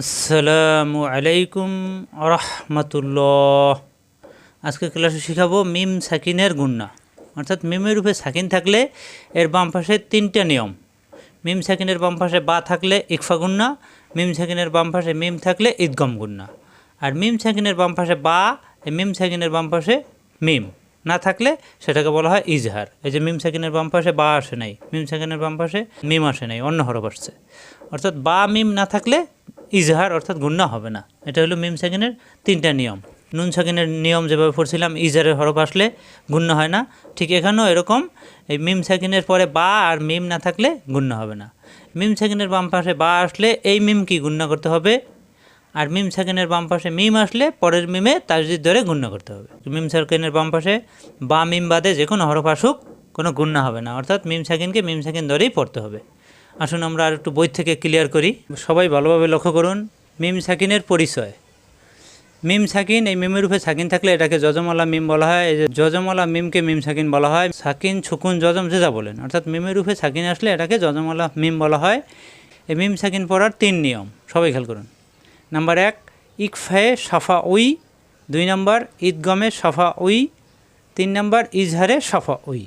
আসসালামু আলাইকুম রহমতুল্লাহ। আজকে ক্লাসে শিখাবো মিম সাকিনের গুন্না। অর্থাৎ মিমের রূপে সাকিন থাকলে এর বাম পাশে তিনটা নিয়ম। মিম সাকিনের বাম পাশে বা থাকলে ইকফা গুন্না, মিম সাকিনের বাম পাশে মিম থাকলে ঈদগম গুন্না। আর মিম সাকিনের বাম পাশে বা মিম সাকিনের বাম পাশে মিম। না থাকলে সেটাকে বলা হয় ইজহার। এই যে মিম সাকিনের বাম পাশে বা আসে নাই, মিম সাকিনের বাম পাশে মিম আসে নাই, অন্য হরফ আসছে। অর্থাৎ বা, মিম না থাকলে ইজহার অর্থাৎ গুন্না হবে না। এটা হলো মিম সাকিনের তিনটা নিয়ম। নুন সাকিনের নিয়ম যেভাবে পড়ছিলাম, ইজহারের হরফ আসলে গুণ্য হয় না। ঠিক এখানেও এরকম, এই মিম সাকিনের পরে বা আর মিম না থাকলে গুণ্য হবে না। মিম সাকিনের বাম পাশে বা আসলে এই মিম কি গুণ্য করতে হবে? আর মিম সাকিনের বাম পাশে মিম আসলে পরের মিমে তাজদিদ ধরে গুণ্য করতে হবে। মিম সাকিনের বাম পাশে বা মিম বাদে যে কোনো হরফ আসুক, কোনো গুণ্য হবে না। অর্থাৎ মিম সাকিনকে মিম সাকিন ধরেই পড়তে হবে। আসুন আমরা আর একটু বই থেকে ক্লিয়ার করি। সবাই ভালোভাবে লক্ষ্য করুন, মিম সাকিনের পরিচয়। মিম সাকিন, এই মিমের রূপে সাকিন থাকলে এটাকে যজমলা মিম বলা হয়। এই যে যজমলা মিমকে মিম সাকিন বলা হয়, সাকিন, ছুকুন যজম যে যা বলেন। অর্থাৎ মিমের রূপে সাকিন আসলে এটাকে যজমলা মিম বলা হয়। এই মিম সাকিন পড়ার তিন নিয়ম, সবাই খেয়াল করুন। নাম্বার এক, ইকফায়ে সাফা উই দুই নম্বর, ঈদগমে সাফা উই তিন নম্বর, ইজহারে সাফা উই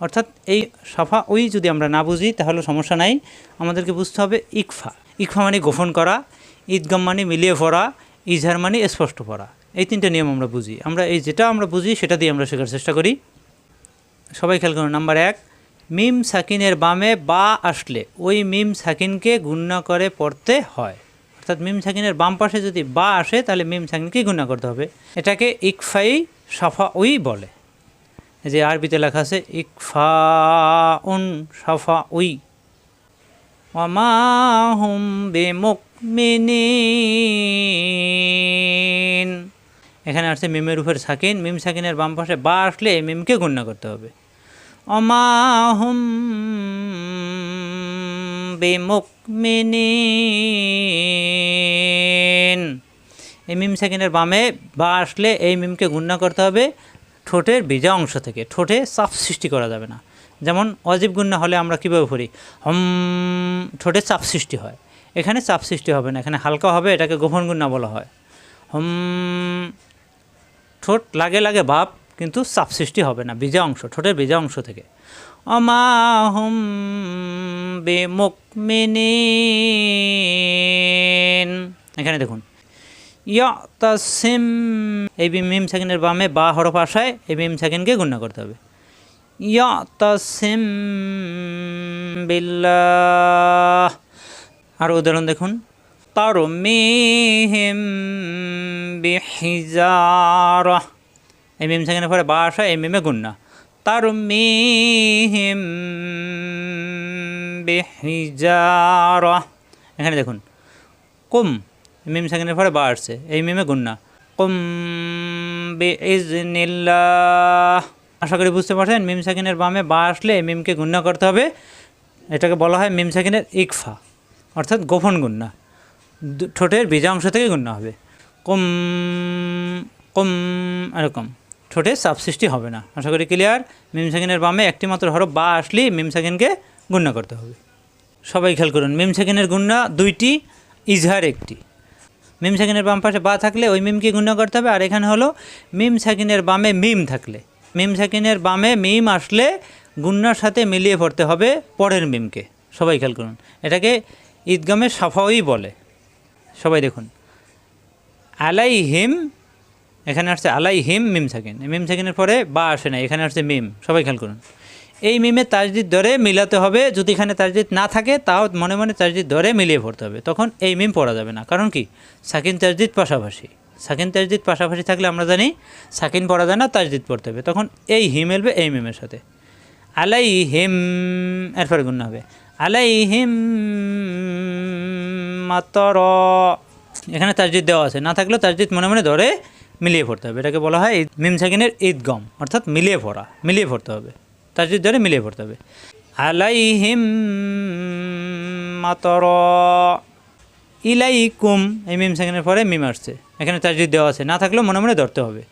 অর্থাৎ এই সাফা উই যদি আমরা না বুঝি, তাহলে সমস্যা নাই। আমাদেরকে বুঝতে হবে ইকফা। ইকফা মানে গোপন করা, ঈদগম মানে মিলিয়ে পড়া ইজহার মানে স্পষ্ট পড়া এই তিনটে নিয়ম আমরা বুঝি। আমরা এই যেটা আমরা বুঝি, সেটা দিয়ে আমরা শেখার চেষ্টা করি। সবাই খেয়াল করুন, নাম্বার এক, মিম সাকিনের বামে বা আসলে ওই মিম সাকিনকে গুণনা করে পড়তে হয়। অর্থাৎ মিম সাকিনের বাম পাশে যদি বা আসে, তাহলে মিম সাকিনকেই গুণনা করতে হবে। এটাকে ইকফাই সাফা ওই বলে। যে আরবিতে লেখা আছে ইকফা উন সাফা উই ওমা হুম বেমুকমিনিন। এখানে আসছে মিমের উপর সাকিন। মিম সাকিনের বাম পাশে বা আসলে মিমকে গণ্য করতে হবে। অমা হুম বেমুকমিনিন। এই মিম সেকেন্ডের বামে বা আসলে এই মিমকে গুণনা করতে হবে। ঠোঁটের ভিজা অংশ থেকে ঠোঁটে চাপ সৃষ্টি করা যাবে না। যেমন অজীব গুণনা হলে আমরা কীভাবে পড়ি? হম, ঠোঁটে চাপ সৃষ্টি হয়। এখানে চাপ সৃষ্টি হবে না, এখানে হালকা হবে, এটাকে গোপন গুণনা বলা হয়। হম, ঠোঁট লাগে লাগে ভাব কিন্তু চাপ সৃষ্টি হবে না, ভিজা অংশ, ঠোঁটের ভিজা অংশ থেকে। অমা হুম বেমুকমিনিন এখানে দেখুন ইয়াতাসিম। এই মিম সেকেন্ডের বামে বা হরফ আসায় এই মিম সেকেন্ডকে গুণনা করতে হবে। ইয়াতাসিম বিল্লাহ। আর উদাহরণ দেখুন। তার মিহিম বিহিজারা। এই মিম সেকেন্ডের পরে বা আসা এই মিমে গুণনা। তার মিহিম বিহিজারা। এখানে দেখুন। কুম মিম সেকেন্ডের পরে বা আসছে। এই মিমে গুন্না। কুম বিইজনিল্লাহ। আশা করি বুঝতে পারছেন, মিম সেকেন্ডের বামে বা আসলে মিমকে গুন্না করতে হবে। এটাকে বলা হয় মিম সেকেন্ডের ইকফা, অর্থাৎ গোপন গুন্না। ঠোঁটের বীজা অংশ থেকে গুন্না হবে। কুম কুম, এরকম। ঠোঁটে চাপ সৃষ্টি হবে না। আশা করি ক্লিয়ার মিম সেকেন্ডের বামে একটি মাত্র হরফ বা আসলেই মিম সেকেন্ডকে গুন্না করতে হবে। সবাই খেয়াল করুন, মিম সেকেন্ডের গুন্না দুইটি, ইজহার একটি। মিম সাকিনের বাম পাশে বা থাকলে ওই মিমকে গুণ করতে হবে। আর এখানে হলো মিম সাকিনের বামে মিম থাকলে। মিম সাকিনের বামে মিম আসলে গুন্নার সাথে মিলিয়ে পড়তে হবে পরের মিমকে। সবাই খেয়াল করুন। এটাকে ঈদগামে সাফাওই বলে। সবাই দেখুন। আলাই হিম এখানে আসছে আলাই হিম মিম সাকিন। মিম সাকিনের পরে বা আসে না, এখানে আসছে মিম। সবাই খেয়াল করুন। এই মিমে তাজদিদ ধরে মিলাতে হবে। যদি এখানে তাজদিদ না থাকে, তাও মনে মনে তাজদিদ ধরে মিলিয়ে পড়তে হবে। তখন এই মিম পড়া যাবে না। কারণ কি? সাকিন তাজদিদ পাশাপাশি। সাকিন তাজদিদ পাশাপাশি থাকলে আমরা জানি সাকিন পড়া যায় না, তাজদিদ পড়তে হবে। তখন এই হিম এলবে এই মিমের সাথে। আলাই হিম এরপরে গুণ হবে। আলাই হিম মাতর। এখানে তাজদিদ দেওয়া আছে। না থাকলেও তাজদিদ মনে মনে ধরে মিলিয়ে পড়তে হবে। এটাকে বলা হয় মিম সাকিনের ঈদগম। অর্থাৎ মিলিয়ে পড়া, মিলিয়ে পড়তে হবে। তাজদিদ ধরে মিলিয়ে পড়তে হবে। আলাইহিম মাতর ইলাইকুম, এই মিম সেকেন্ডের পরে মিম আসছে। এখানে তাজদিদ দেওয়া আছে। না থাকলেও মনে মনে ধরতে হবে।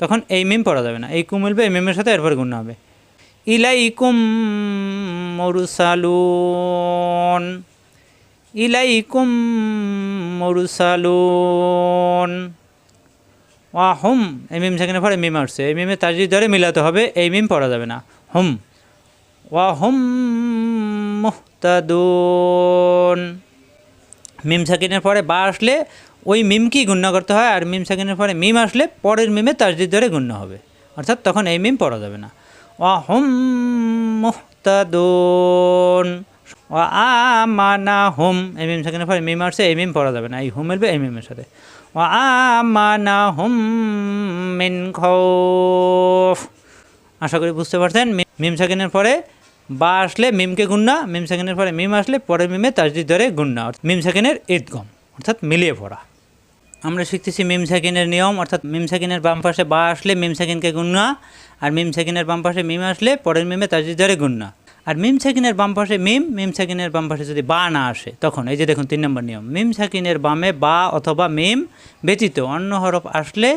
তখন এই মিম পড়া যাবে না। এই কুম মিলবে এই মিমের সাথে এরপরে গুণ হবে। ইলাইকুম মুরসালুন ইলাইকুম মুরসালুন। ওয়া হুম, এই মিম সেখানে পরে মিম আসছে। এই মিমে তাজিদ ধরে মিলাতে হবে। এই মিম পড়া যাবে না। হুম। ওয়া হুম মুহতাদুন। মিম সাকিনের পরে বা আসলে ওই মিমকেই গুণ্য করতে হয় আর মিম সাকিনের পরে মিম আসলে পরের মিমে তাজদিদ ধরে গুণ্য হবে। অর্থাৎ তখন এই মিম পড়া যাবে না। ওয়া হুম মুহতাদুন। ওয়া আমানা হুম এই মিম সাকিনের পরে মিম আসছে এই মিম পড়া যাবে না। এই হুম এলবে এই মিমের সাথে। ওয়া আমানা হুম মিন খৌফ। আশা করি বুঝতে পারছেন মিম সাকিনের পরে বা আসলে মিমকে গুন্না মিম সাকিনের পরে মিম আসলে পরে মিমে তাজদিদ ধরে গুন্না মিম সাকিনের ঈদগম অর্থাৎ মিলিয়ে পড়া। আমরা শিখতেছি মিম সাকিনের নিয়ম, অর্থাৎ মিম সাকিনের বাম পাশে বা আসলে মিম সেকেন্ডকে গুন্না আর মিম সাকিনের বাম পাশে মিম আসলে পরের মিমে তাজদিদ ধরে গুন্না আর মিম সাকিনের বাম পাশে, মিম মিম সাকিনের বাম পাশে যদি বা না আসে, তখন এই যে দেখুন তিন নম্বর নিয়ম, মিম সাকিনের বামে বা অথবা মিম ব্যতীত অন্য হরফ আসলে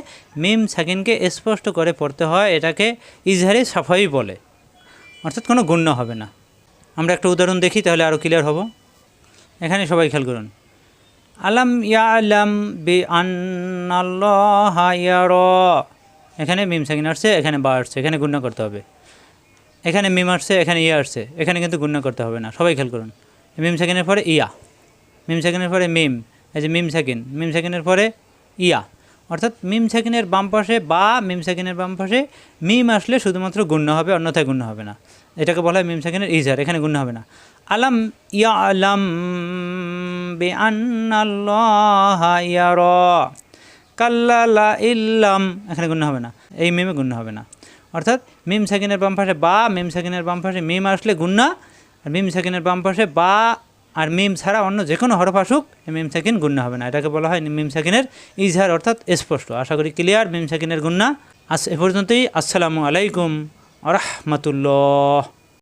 মিম সাকিনকে স্পষ্ট করে পড়তে হয়, এটাকে ইজহারি সাফাই বলে। অর্থাৎ কোনো গুণ্য হবে না। আমরা একটা উদাহরণ দেখি, তাহলে আরও ক্লিয়ার হব। এখানে সবাই খেয়াল করুন। আলাম ইয়ালাম বি আন্নাল্লাহ এখানে মিম সাকিন আসছে, এখানে বা আসছে, এখানে গুণ্য করতে হবে। এখানে মিম আসছে, এখানে ইয়া আসছে। এখানে কিন্তু গুণ্য করতে হবে না। সবাই খেয়াল করুন। মিম সাকিনের পরে ইয়া। মিম সাকিনের পরে মিম। এই যে মিম সাকিন মিম সাকিনের পরে ইয়া। অর্থাৎ মিম সাকিনের বাম পাশে বা মিম সাকিনের বাম পাশে মিম আসলে শুধুমাত্র গুণ্য হবে, অন্যথায় গুণ্য হবে না। এটাকে বলা হয় মিম সাকিনের ইজার, এখানে গুণ্য হবে না। আলাম ইয়া আলাম বি ইয়ার কাল্লালা ইল্লাম। এখানে গুণ্য হবে না। এই মিমে গুণ্য হবে না। অর্থাৎ মিম সাকিনের বাম পাশে বা, মিম সাকিনের বাম পাশে মিম আসলে গুন্না আর মিম সাকিনের বাম পাশে বা আর মিম ছাড়া অন্য যে কোনো হরফ আসুক মিম সাকিন গুন্না হবে না। এটাকে বলা হয় মিম সাকিনের ইজহার অর্থাৎ স্পষ্ট। আশা করি ক্লিয়ার মিম সাকিনের গুন্না আস এ পর্যন্তই। আসসালামু আলাইকুম আ রহমতুল্লাহ।